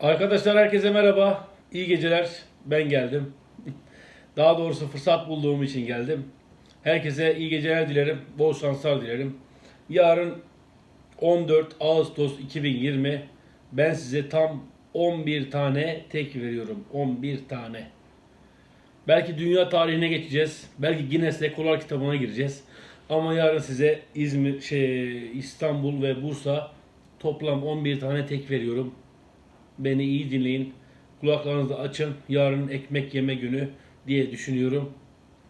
Arkadaşlar herkese merhaba. İyi geceler. Ben geldim. Daha doğrusu fırsat bulduğum için geldim. Herkese iyi geceler dilerim. Bol şanslar dilerim. Yarın 14 Ağustos 2020 ben size tam 11 tane tek veriyorum. 11 tane. Belki dünya tarihine geçeceğiz. Belki Guinness Rekorlar kitabına gireceğiz. Ama yarın size İzmir, şey, İstanbul ve Bursa toplam 11 tane tek veriyorum. Beni iyi dinleyin. Kulaklarınızı açın. Yarın ekmek yeme günü diye düşünüyorum.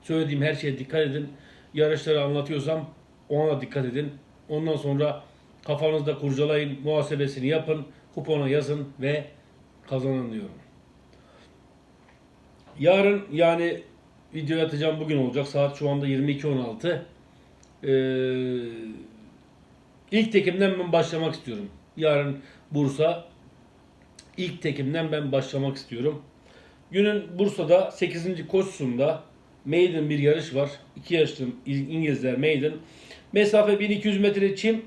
Söylediğim her şeye dikkat edin. Yarışları anlatıyorsam ona da dikkat edin. Ondan sonra kafanızda kurcalayın, muhasebesini yapın, kupona yazın ve kazanın diyorum. Yarın yani video atacağım bugün olacak. Saat şu anda 22.16. Ee, ilk tekimden ben başlamak istiyorum. Yarın Bursa ilk tekimden ben başlamak istiyorum. Günün Bursa'da 8. koşusunda maiden bir yarış var. 2 yaşlı İngilizler maiden. Mesafe 1200 metre çim.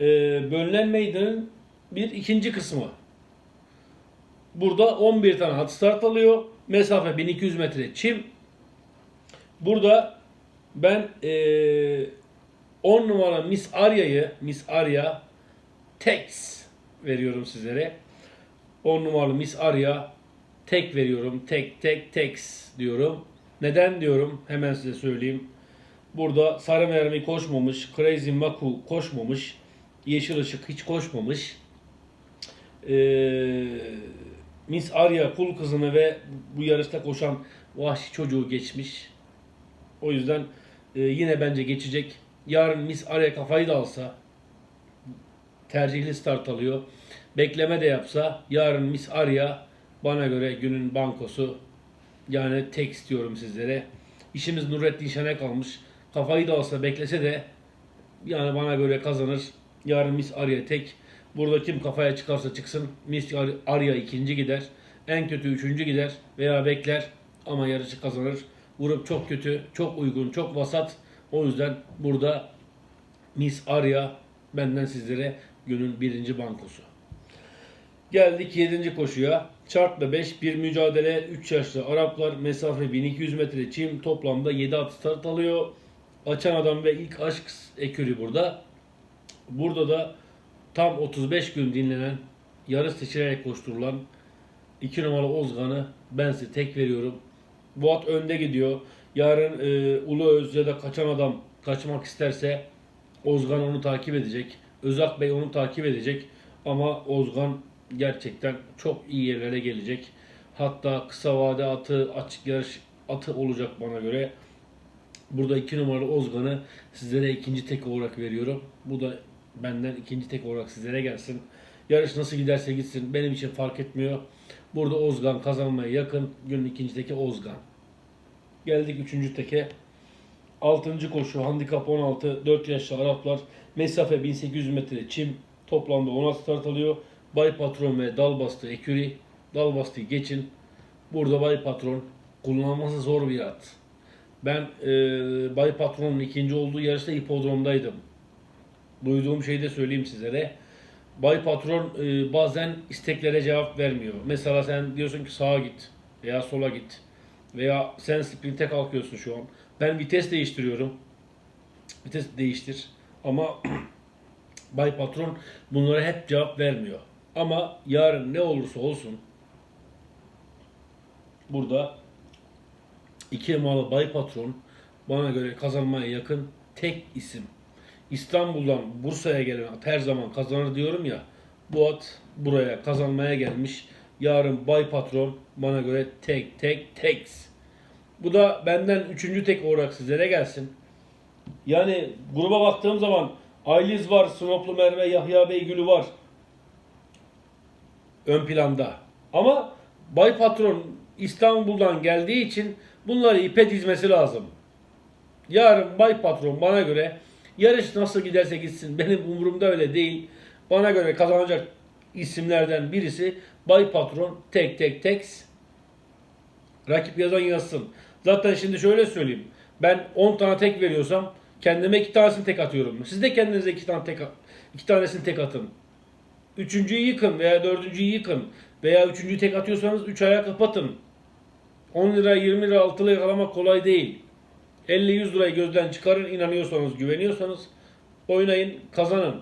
Ee, bölünen maiden'ın bir ikinci kısmı. Burada 11 tane at start alıyor. Mesafe 1200 metre çim. Burada ben eee 10 numara Miss Arya'yı, Miss Arya Tex veriyorum sizlere. 10 numaralı Miss Arya tek veriyorum. Tek tek Tex diyorum. Neden diyorum? Hemen size söyleyeyim. Burada Sarı Mermi koşmamış. Crazy Maku koşmamış. Yeşil Işık hiç koşmamış. Ee, Miss Arya kul kızını ve bu yarışta koşan vahşi çocuğu geçmiş. O yüzden e, yine bence geçecek. Yarın Miss Arya kafayı da alsa tercihli start alıyor. Bekleme de yapsa yarın Miss Arya bana göre günün bankosu yani tek istiyorum sizlere. İşimiz Nurettin Şen'e kalmış. Kafayı da alsa beklese de yani bana göre kazanır. Yarın Miss Arya tek. Burada kim kafaya çıkarsa çıksın. Miss Arya ikinci gider. En kötü üçüncü gider veya bekler ama yarışı kazanır. Grup çok kötü, çok uygun, çok vasat. O yüzden burada Miss Arya benden sizlere günün birinci bankosu. Geldik 7. koşuya. Çarpla 5 bir mücadele 3 yaşlı Araplar mesafe 1200 metre çim toplamda 7 at start alıyor. Açan adam ve ilk aşk ekürü burada. Burada da tam 35 gün dinlenen yarış seçilerek koşturulan 2 numaralı Ozgan'ı ben size tek veriyorum. Bu at önde gidiyor. Yarın e, Ulu Öz ya da kaçan adam kaçmak isterse Ozgan onu takip edecek. Özak Bey onu takip edecek. Ama Ozgan gerçekten çok iyi yerlere gelecek. Hatta kısa vade atı, açık yarış atı olacak bana göre. Burada iki numaralı Ozgan'ı sizlere ikinci tek olarak veriyorum. Bu da benden ikinci tek olarak sizlere gelsin. Yarış nasıl giderse gitsin benim için fark etmiyor. Burada Ozgan kazanmaya yakın. Günün ikinci teki Ozgan. Geldik üçüncü teke. Altıncı koşu handikap 16 4 yaşlı Araplar mesafe 1800 metre çim toplamda 16 start alıyor. Bay Patron ve dal bastı eküri. Dal bastığı geçin. Burada Bay Patron kullanılması zor bir at. Ben e, Bay Patron'un ikinci olduğu yarışta hipodromdaydım. Duyduğum şeyi de söyleyeyim sizlere. Bay Patron e, bazen isteklere cevap vermiyor. Mesela sen diyorsun ki sağa git veya sola git veya sen sprinte kalkıyorsun şu an. Ben vites değiştiriyorum. Vites değiştir. Ama Bay Patron bunlara hep cevap vermiyor. Ama yarın ne olursa olsun burada iki numaralı Bay Patron bana göre kazanmaya yakın tek isim. İstanbul'dan Bursa'ya gelen at her zaman kazanır diyorum ya. Bu at buraya kazanmaya gelmiş. Yarın Bay Patron bana göre tek tek tek. Bu da benden üçüncü tek olarak sizlere gelsin. Yani gruba baktığım zaman Ayliz var, Sinoplu Merve, Yahya Beygül'ü var. Ön planda. Ama Bay Patron İstanbul'dan geldiği için bunları ipe dizmesi lazım. Yarın Bay Patron bana göre yarış nasıl giderse gitsin benim umurumda öyle değil. Bana göre kazanacak isimlerden birisi Bay Patron tek tek tek rakip yazan yazsın. Zaten şimdi şöyle söyleyeyim. Ben 10 tane tek veriyorsam kendime 2 tanesini tek atıyorum. Siz de kendinize 2 tane tek iki tanesini tek atın. Üçüncüyü yıkın veya dördüncüyü yıkın. Veya üçüncü tek atıyorsanız 3 aya kapatın. 10 lira 20 lira altılı yakalamak kolay değil. 50-100 lirayı gözden çıkarın inanıyorsanız güveniyorsanız oynayın kazanın.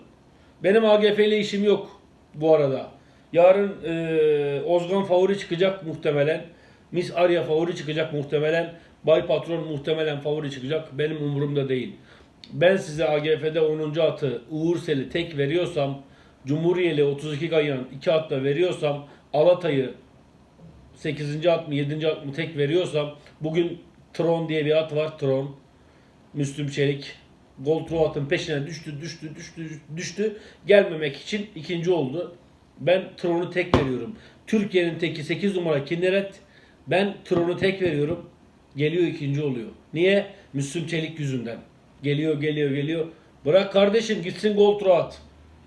Benim AGF ile işim yok bu arada. Yarın e, Ozgan favori çıkacak muhtemelen. Miss Arya favori çıkacak muhtemelen. Bay Patron muhtemelen favori çıkacak. Benim umurumda değil. Ben size AGF'de 10. atı Uğur Sel'i tek veriyorsam, Cumhuriyeli 32 Ganyan 2 atla veriyorsam, Alatay'ı 8. at mı 7. at mı tek veriyorsam bugün Tron diye bir at var Tron. Müslüm Çelik Gold atın peşine düştü düştü düştü düştü gelmemek için ikinci oldu. Ben Tron'u tek veriyorum. Türkiye'nin teki 8 numara Kinneret. Ben Tron'u tek veriyorum. Geliyor ikinci oluyor. Niye? Müslüm Çelik yüzünden. Geliyor geliyor geliyor. Bırak kardeşim gitsin Gold at.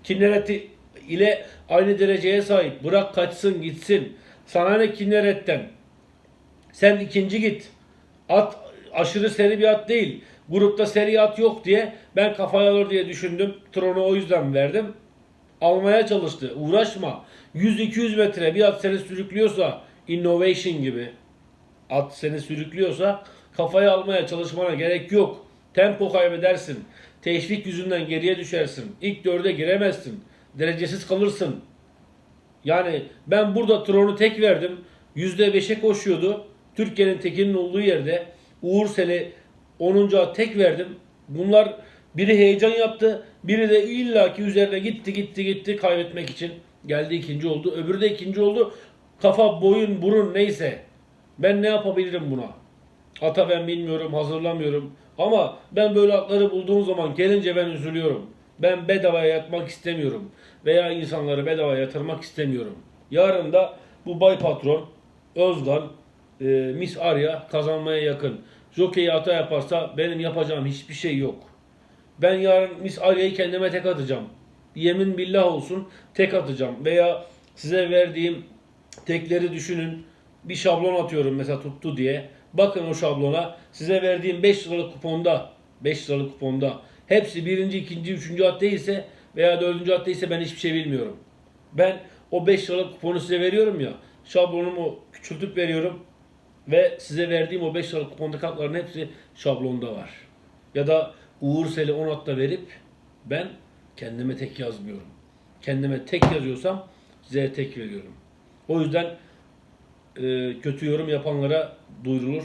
Kinneret'i ile aynı dereceye sahip. Bırak kaçsın gitsin. Sana ne Kinneret'ten? Sen ikinci git. At aşırı seri bir at değil. Grupta seri at yok diye ben kafaya alır diye düşündüm. Tron'u o yüzden verdim. Almaya çalıştı. Uğraşma. 100-200 metre bir at seni sürüklüyorsa innovation gibi at seni sürüklüyorsa kafaya almaya çalışmana gerek yok. Tempo kaybedersin. Teşvik yüzünden geriye düşersin. İlk dörde giremezsin. Derecesiz kalırsın. Yani ben burada Tron'u tek verdim. %5'e koşuyordu. Türkiye'nin tekinin olduğu yerde Uğur Sel'i 10. at tek verdim. Bunlar biri heyecan yaptı. Biri de illaki üzerine gitti gitti gitti kaybetmek için. Geldi ikinci oldu. Öbürü de ikinci oldu. Kafa, boyun, burun neyse. Ben ne yapabilirim buna? Ata ben bilmiyorum, hazırlamıyorum. Ama ben böyle atları bulduğum zaman gelince ben üzülüyorum. Ben bedavaya yatmak istemiyorum. Veya insanları bedavaya yatırmak istemiyorum. Yarın da bu Bay Patron, Özgan, e, Miss Arya kazanmaya yakın. Jockey'i ata yaparsa benim yapacağım hiçbir şey yok. Ben yarın Miss Arya'yı kendime tek atacağım. Yemin billah olsun tek atacağım. Veya size verdiğim tekleri düşünün. Bir şablon atıyorum mesela tuttu diye. Bakın o şablona. Size verdiğim 5 liralık kuponda 5 liralık kuponda hepsi birinci, ikinci, üçüncü at değilse veya dördüncü at değilse ben hiçbir şey bilmiyorum. Ben o 5 liralık kuponu size veriyorum ya. Şablonumu küçültüp veriyorum. Ve size verdiğim o 5 liralık kupondaki kartların hepsi şablonda var. Ya da Uğur Sel'i 10 atla verip ben kendime tek yazmıyorum. Kendime tek yazıyorsam size tek veriyorum. O yüzden e, kötü yorum yapanlara duyurulur.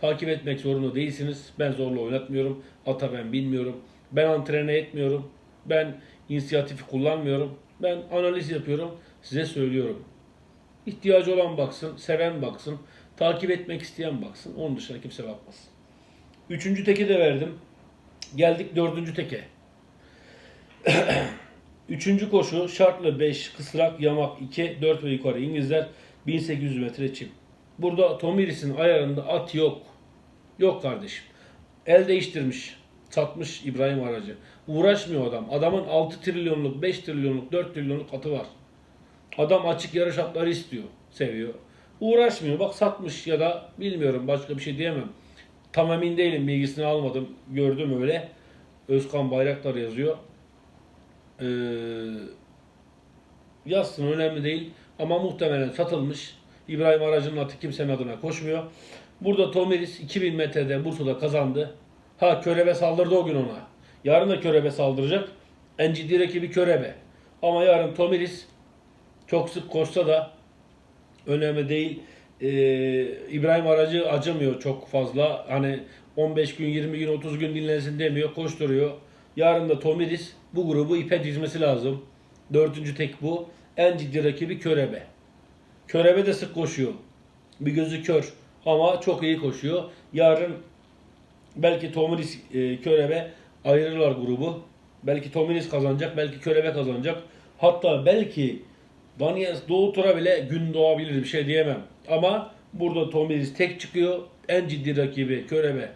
Takip etmek zorunda değilsiniz. Ben zorla oynatmıyorum. Ata ben bilmiyorum. Ben antrene etmiyorum. Ben inisiyatifi kullanmıyorum. Ben analiz yapıyorum. Size söylüyorum. İhtiyacı olan baksın, seven baksın, takip etmek isteyen baksın. Onun dışında kimse bakmasın. Üçüncü teki de verdim. Geldik dördüncü teke. Üçüncü koşu şartlı 5, kısrak, yamak 2, 4 ve yukarı İngilizler 1800 metre çim. Burada Tomiris'in ayarında at yok. Yok kardeşim. El değiştirmiş. Satmış İbrahim Aracı. Uğraşmıyor adam. Adamın 6 trilyonluk, 5 trilyonluk, 4 trilyonluk atı var. Adam açık yarış atları istiyor. Seviyor. Uğraşmıyor. Bak satmış ya da bilmiyorum başka bir şey diyemem. Tam emin değilim. Bilgisini almadım. Gördüm öyle. Özkan Bayraktar yazıyor. Ee, yazsın önemli değil. Ama muhtemelen satılmış. İbrahim Aracı'nın atı kimsenin adına koşmuyor. Burada Tomiris 2000 metrede Bursa'da kazandı. Ha Körebe saldırdı o gün ona. Yarın da Körebe saldıracak. En ciddi rakibi Körebe. Ama yarın Tomiris çok sık koşsa da önemli değil. Ee, İbrahim Aracı acımıyor çok fazla. Hani 15 gün, 20 gün, 30 gün dinlensin demiyor. Koşturuyor. Yarın da Tomiris bu grubu ipe dizmesi lazım. Dördüncü tek bu. En ciddi rakibi Körebe. Körebe de sık koşuyor. Bir gözü kör ama çok iyi koşuyor. Yarın belki Tomiris e, Körebe ayırırlar grubu. Belki Tomiris kazanacak, belki Körebe kazanacak. Hatta belki Daniel Doğu Tura bile gün doğabilir bir şey diyemem. Ama burada Tomiris tek çıkıyor. En ciddi rakibi Körebe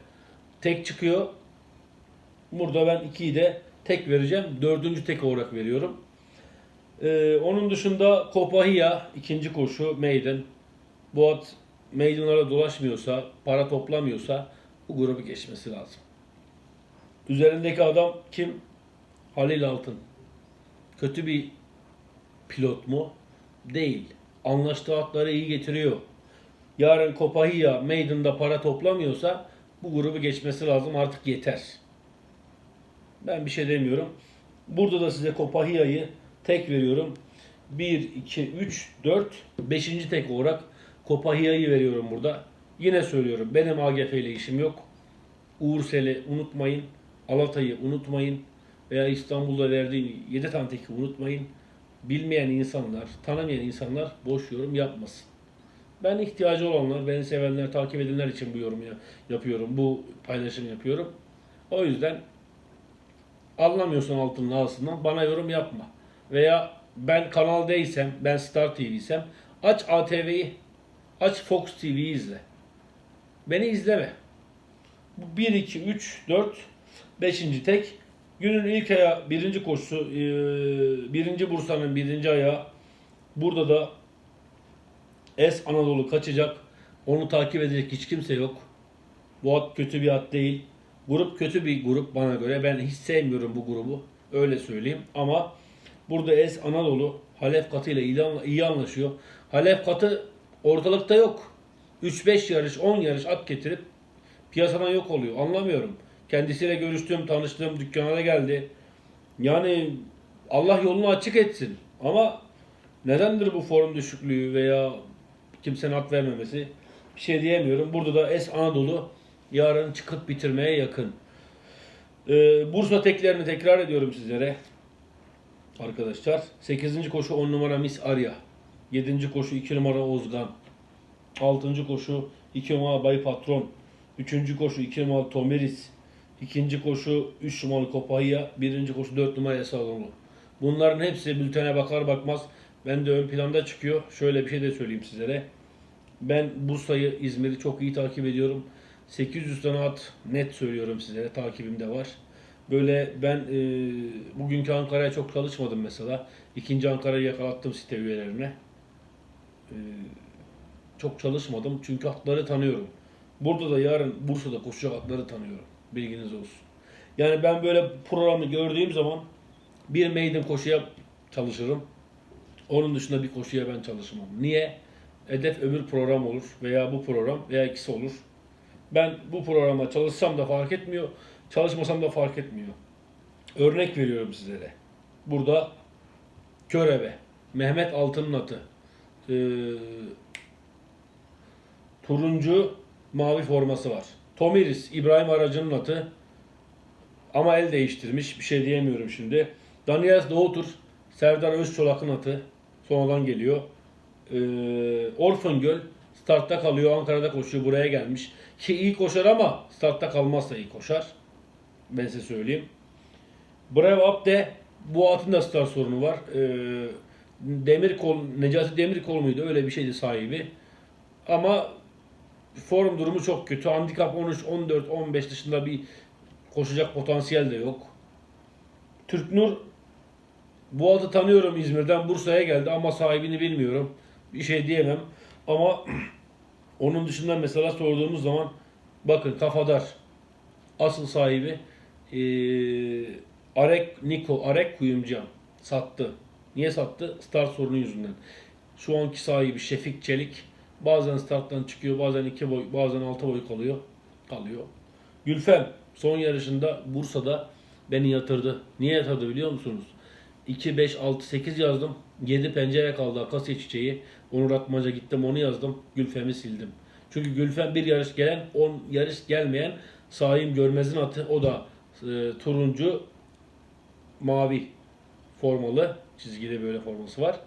tek çıkıyor. Burada ben 2'yi de tek vereceğim. Dördüncü tek olarak veriyorum. Ee, onun dışında Kopahia ikinci koşu maiden. Bu at meydanlara dolaşmıyorsa, para toplamıyorsa bu grubu geçmesi lazım. Üzerindeki adam kim? Halil Altın. Kötü bir pilot mu? Değil. Anlaştığı atları iyi getiriyor. Yarın Kopahia Maiden'da para toplamıyorsa bu grubu geçmesi lazım artık yeter. Ben bir şey demiyorum. Burada da size Kopahia'yı tek veriyorum. 1, 2, 3, 4, 5. tek olarak Kopahia'yı veriyorum burada. Yine söylüyorum benim AGF ile işim yok. Uğursel'i unutmayın. Alatay'ı unutmayın. Veya İstanbul'da verdiğim 7 tane teki unutmayın. Bilmeyen insanlar, tanımayan insanlar boş yorum yapmasın. Ben ihtiyacı olanlar, beni sevenler, takip edenler için bu yorum ya- yapıyorum. Bu paylaşım yapıyorum. O yüzden anlamıyorsan altının ağzından bana yorum yapma. Veya ben Kanal D'ysem, ben Star TV'ysem aç ATV'yi, aç Fox TV'yi izle. Beni izleme. Bu 1, 2, 3, 4, 5. tek. Günün ilk ayağı, birinci koşusu, eee, birinci Bursa'nın birinci ayağı. Burada da Es Anadolu kaçacak. Onu takip edecek hiç kimse yok. Bu at kötü bir at değil. Grup kötü bir grup bana göre. Ben hiç sevmiyorum bu grubu. Öyle söyleyeyim. Ama burada Es Anadolu Halef Katı ile iyi anla- iyi anlaşıyor. Halef Katı ortalıkta yok. 3-5 yarış, 10 yarış at getirip piyasadan yok oluyor. Anlamıyorum. Kendisiyle görüştüm, tanıştım, dükkana da geldi. Yani Allah yolunu açık etsin. Ama nedendir bu form düşüklüğü veya kimsenin at vermemesi? Bir şey diyemiyorum. Burada da Es Anadolu yarın çıkıp bitirmeye yakın. Ee, Bursa teklerini tekrar ediyorum sizlere. Arkadaşlar. 8. koşu 10 numara Miss Arya. 7. koşu 2 numara Ozgan. 6. koşu 2 numara Bay Patron. 3. koşu 2 numara Tomeris. 2. koşu 3 numaralı Kopaya. 1. koşu 4 numara Esalonlu. Bunların hepsi bültene bakar bakmaz ben de ön planda çıkıyor. Şöyle bir şey de söyleyeyim sizlere. Ben Bursa'yı, İzmir'i çok iyi takip ediyorum. 800 tane at net söylüyorum sizlere. Takibimde var. Böyle ben e, bugünkü Ankara'ya çok çalışmadım mesela. İkinci Ankara'yı yakalattım site üyelerine. E, çok çalışmadım çünkü atları tanıyorum. Burada da yarın Bursa'da koşacak atları tanıyorum. Bilginiz olsun. Yani ben böyle programı gördüğüm zaman bir maiden koşuya çalışırım. Onun dışında bir koşuya ben çalışmam. Niye? Hedef öbür program olur veya bu program veya ikisi olur. Ben bu programa çalışsam da fark etmiyor, çalışmasam da fark etmiyor. Örnek veriyorum sizlere. Burada Körebe, Mehmet Altın'ın atı, ee, turuncu mavi forması var. Tomiris, İbrahim Aracı'nın atı ama el değiştirmiş. Bir şey diyemiyorum şimdi. Daniel Doğutur, Serdar Özçolak'ın atı. Sonradan geliyor. Ee, Orfun Göl startta kalıyor. Ankara'da koşuyor. Buraya gelmiş. Ki iyi koşar ama startta kalmazsa iyi koşar. Ben size söyleyeyim. Bravo Abde bu atın da start sorunu var. Ee, Demirkol, Necati Demirkol muydu? Öyle bir şeydi sahibi. Ama form durumu çok kötü. Handikap 13, 14, 15 dışında bir koşacak potansiyel de yok. Türknur bu adı tanıyorum İzmir'den Bursa'ya geldi ama sahibini bilmiyorum. Bir şey diyemem. Ama onun dışında mesela sorduğumuz zaman bakın kafadar asıl sahibi eee, Arek Niko Arek Kuyumcan sattı. Niye sattı? Start sorunu yüzünden. Şu anki sahibi Şefik Çelik bazen starttan çıkıyor, bazen iki boy, bazen altı boy kalıyor. Kalıyor. Gülfem son yarışında Bursa'da beni yatırdı. Niye yatırdı biliyor musunuz? 2, 5, 6, 8 yazdım. 7 pencere kaldı akasya çiçeği. Onur Atmaca gittim onu yazdım. Gülfem'i sildim. Çünkü Gülfem bir yarış gelen 10 yarış gelmeyen Saim Görmez'in atı. O da e, turuncu mavi formalı. Çizgili böyle forması var.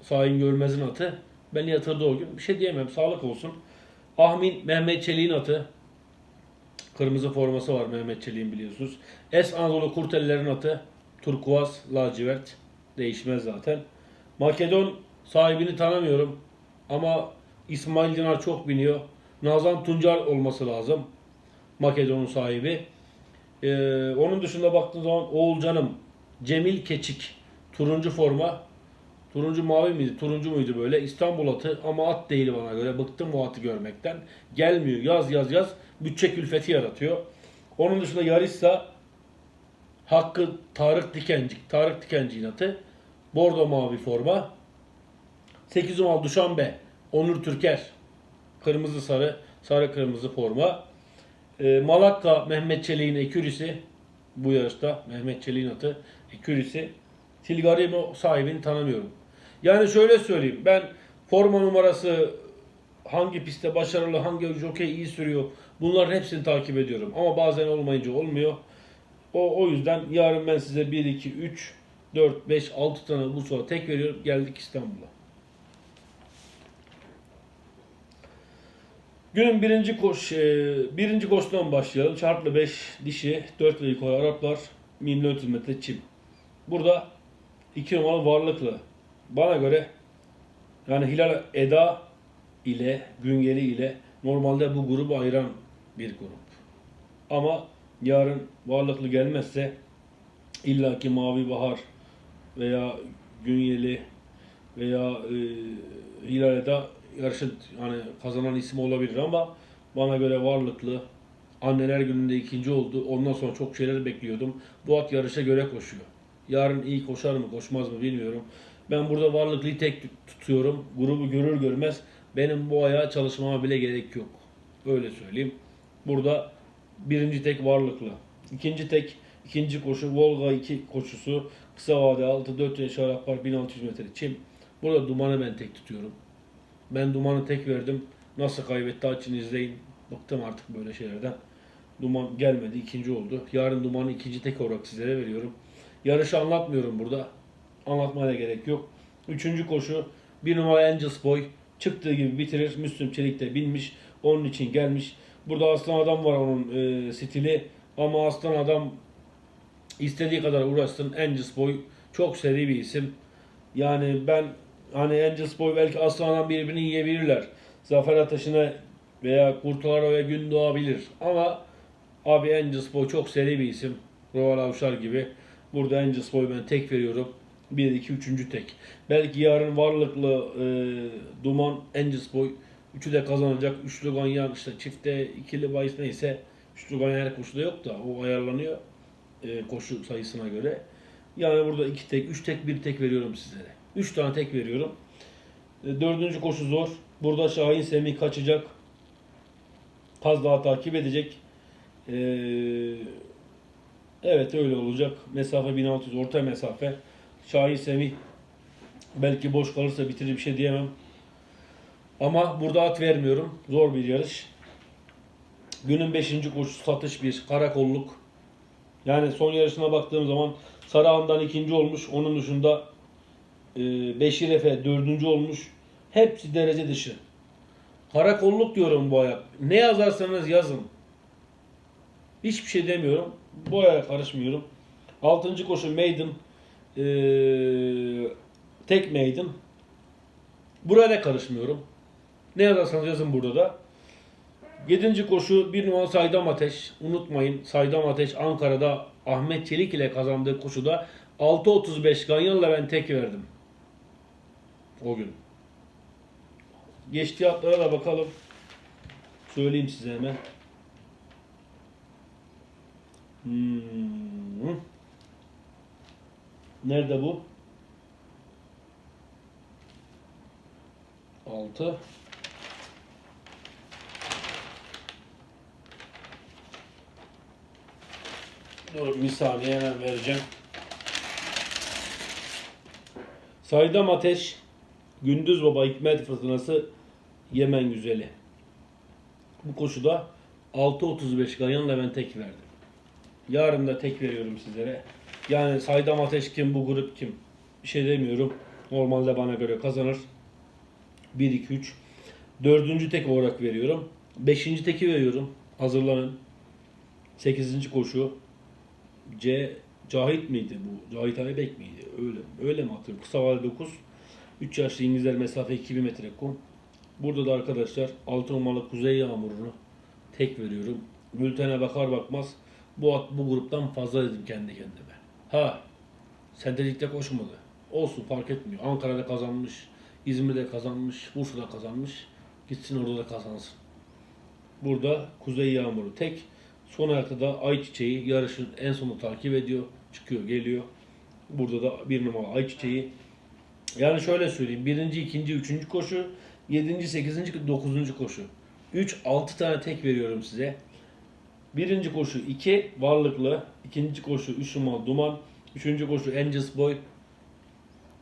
Saim Görmez'in atı. Beni yatırdı o gün. Bir şey diyemem. Sağlık olsun. Ahmin Mehmet Çelik'in atı. Kırmızı forması var Mehmet Çelik'in biliyorsunuz. Es Anadolu Kurtellerin atı. Turkuaz, lacivert. Değişmez zaten. Makedon sahibini tanımıyorum. Ama İsmail Dinar çok biniyor. Nazan Tuncer olması lazım. Makedon'un sahibi. Ee, onun dışında baktığım zaman Oğulcanım, Cemil Keçik, turuncu forma. Turuncu mavi miydi, turuncu muydu böyle? İstanbul atı ama at değil bana göre. Bıktım bu atı görmekten. Gelmiyor. Yaz yaz yaz. Bütçe külfeti yaratıyor. Onun dışında Yarissa Hakkı Tarık Dikencik. Tarık Dikencik'in atı. Bordo mavi forma. 8 numaralı Duşanbe. Onur Türker. Kırmızı sarı, sarı kırmızı forma. Ee, Malakka Mehmet Çelik'in ekürisi. Bu yarışta Mehmet Çelik'in atı ekürisi. Tilgarimo sahibini tanımıyorum. Yani şöyle söyleyeyim. Ben forma numarası hangi pistte başarılı, hangi jockey iyi sürüyor. Bunların hepsini takip ediyorum. Ama bazen olmayınca olmuyor. O, o yüzden yarın ben size 1, 2, 3, 4, 5, 6 tane bu sonra tek veriyorum. Geldik İstanbul'a. Günün birinci koş, e, birinci koşudan başlayalım. Çarplı 5 dişi, 4 ve yukarı Araplar, 1400 metre çim. Burada 2 numaralı varlıklı. Bana göre yani Hilal Eda ile Güngeli ile normalde bu grubu ayıran bir grup. Ama yarın varlıklı gelmezse illaki Mavi Bahar veya Güngeli veya e, Hilal Eda yarışın hani kazanan isim olabilir ama bana göre varlıklı anneler gününde ikinci oldu. Ondan sonra çok şeyler bekliyordum. Bu at yarışa göre koşuyor. Yarın iyi koşar mı koşmaz mı bilmiyorum. Ben burada varlıklıyı tek tutuyorum. Grubu görür görmez benim bu ayağa çalışmama bile gerek yok. Öyle söyleyeyim. Burada birinci tek varlıklı. İkinci tek ikinci koşu Volga 2 koşusu kısa vade 6 4 yaş Arap 1600 metre çim. Burada dumanı ben tek tutuyorum. Ben dumanı tek verdim. Nasıl kaybetti açın izleyin. Bıktım artık böyle şeylerden. Duman gelmedi. ikinci oldu. Yarın dumanı ikinci tek olarak sizlere veriyorum. Yarışı anlatmıyorum burada. Anlatmaya da gerek yok. Üçüncü koşu. Bir numara Angels Boy. Çıktığı gibi bitirir. Müslüm Çelik de binmiş. Onun için gelmiş. Burada aslan adam var onun e, stili. Ama aslan adam istediği kadar uğraşsın. Angels Boy çok seri bir isim. Yani ben hani Angels Boy belki aslandan birbirini yiyebilirler. Zafer Ateşi'ne veya Kurtularo'ya gün doğabilir. Ama abi Angels Boy çok seri bir isim. Roval Avşar gibi. Burada Angels Boy ben tek veriyorum. 1, 2, 3. tek. Belki yarın varlıklı e, Duman, Angels Boy üçü de kazanacak. Üçlü ganyan işte çifte ikili bahis neyse üçlü ganyan her koşuda yok da o ayarlanıyor e, koşu sayısına göre. Yani burada iki tek, üç tek, bir tek veriyorum sizlere. Üç tane tek veriyorum. E, dördüncü koşu zor. Burada Şahin Semih kaçacak. Kaz daha takip edecek. E, evet öyle olacak. Mesafe 1600 orta mesafe. Şahin Semih belki boş kalırsa bitirir bir şey diyemem. Ama burada at vermiyorum. Zor bir yarış. Günün 5. koşusu satış bir karakolluk. Yani son yarışına baktığım zaman Sarıhan'dan ikinci olmuş. Onun dışında e, Beşir Efe dördüncü olmuş. Hepsi derece dışı. Karakolluk diyorum bu ayak. Ne yazarsanız yazın. Hiçbir şey demiyorum. Bu ayağa karışmıyorum. Altıncı koşu Maiden. E, tek Maiden. Buraya da karışmıyorum. Ne yazarsanız yazın burada da. Yedinci koşu bir numaralı Saydam Ateş. Unutmayın Saydam Ateş Ankara'da Ahmet Çelik ile kazandığı koşuda 6.35 Ganyan'la ben tek verdim. O gün. Geçtiği atlara da bakalım. Söyleyeyim size hemen. Hmm. Nerede bu? 6 Dur bir saniye hemen vereceğim. Saydam Ateş, Gündüz Baba Hikmet Fırtınası, Yemen Güzeli. Bu koşuda 6.35 Ganyan'la ben tek verdim. Yarın da tek veriyorum sizlere. Yani Saydam Ateş kim, bu grup kim? Bir şey demiyorum. Normalde bana göre kazanır. 1, 2, 3. Dördüncü tek olarak veriyorum. Beşinci teki veriyorum. Hazırlanın. Sekizinci koşu. C Cahit miydi bu? Cahit Aybek miydi? Öyle öyle mi hatırlıyorum? Kısa vade 9. 3 yaşlı İngilizler mesafe 2000 metre kum. Burada da arkadaşlar 6 numaralı Kuzey Yağmuru'nu tek veriyorum. Bültene bakar bakmaz bu at bu gruptan fazla dedim kendi kendime. Ha sentetikte koşmadı. Olsun fark etmiyor. Ankara'da kazanmış. İzmir'de kazanmış. Bursa'da kazanmış. Gitsin orada da kazansın. Burada Kuzey Yağmuru tek. Son ayakta da Ayçiçeği yarışın en sonu takip ediyor. Çıkıyor geliyor. Burada da bir numara Ayçiçeği. Yani şöyle söyleyeyim. Birinci, ikinci, üçüncü koşu, yedinci, sekizinci, dokuzuncu koşu. Üç, altı tane tek veriyorum size. Birinci koşu 2 varlıklı. ikinci koşu 3 numara duman. Üçüncü koşu Angels Boy.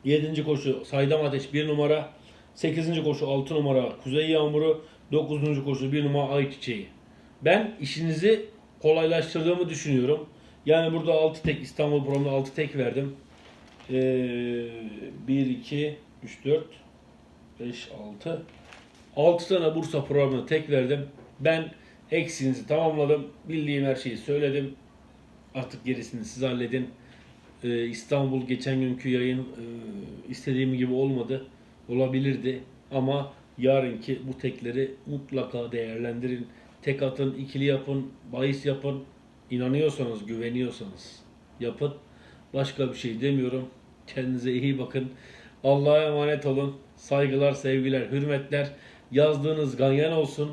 Yedinci koşu Saydam Ateş 1 numara. Sekizinci koşu 6 numara Kuzey Yağmuru. Dokuzuncu koşu 1 numara Ay Çiçeği. Ben işinizi kolaylaştırdığımı düşünüyorum. Yani burada 6 tek İstanbul programında 6 tek verdim. Ee, 1, 2, 3, 4, 5, 6. 6 tane Bursa programına tek verdim. Ben eksiğinizi tamamladım. Bildiğim her şeyi söyledim. Artık gerisini siz halledin. Ee, İstanbul geçen günkü yayın e, istediğim gibi olmadı. Olabilirdi. Ama yarınki bu tekleri mutlaka değerlendirin. Tek atın, ikili yapın, bahis yapın. İnanıyorsanız, güveniyorsanız yapın. Başka bir şey demiyorum. Kendinize iyi bakın. Allah'a emanet olun. Saygılar, sevgiler, hürmetler. Yazdığınız ganyan olsun.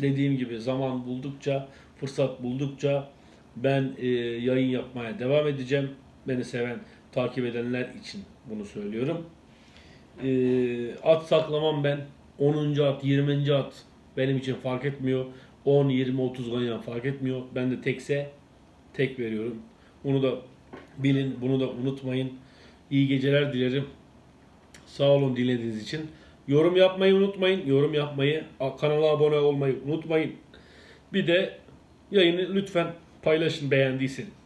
Dediğim gibi zaman buldukça, fırsat buldukça ben e, yayın yapmaya devam edeceğim. Beni seven, takip edenler için bunu söylüyorum. E, at saklamam ben. 10. at, 20. at benim için fark etmiyor. 10, 20, 30 ganyan fark etmiyor. Ben de tekse tek veriyorum. Bunu da bilin, bunu da unutmayın. İyi geceler dilerim. Sağ olun dinlediğiniz için. Yorum yapmayı unutmayın. Yorum yapmayı, kanala abone olmayı unutmayın. Bir de yayını lütfen paylaşın beğendiyseniz.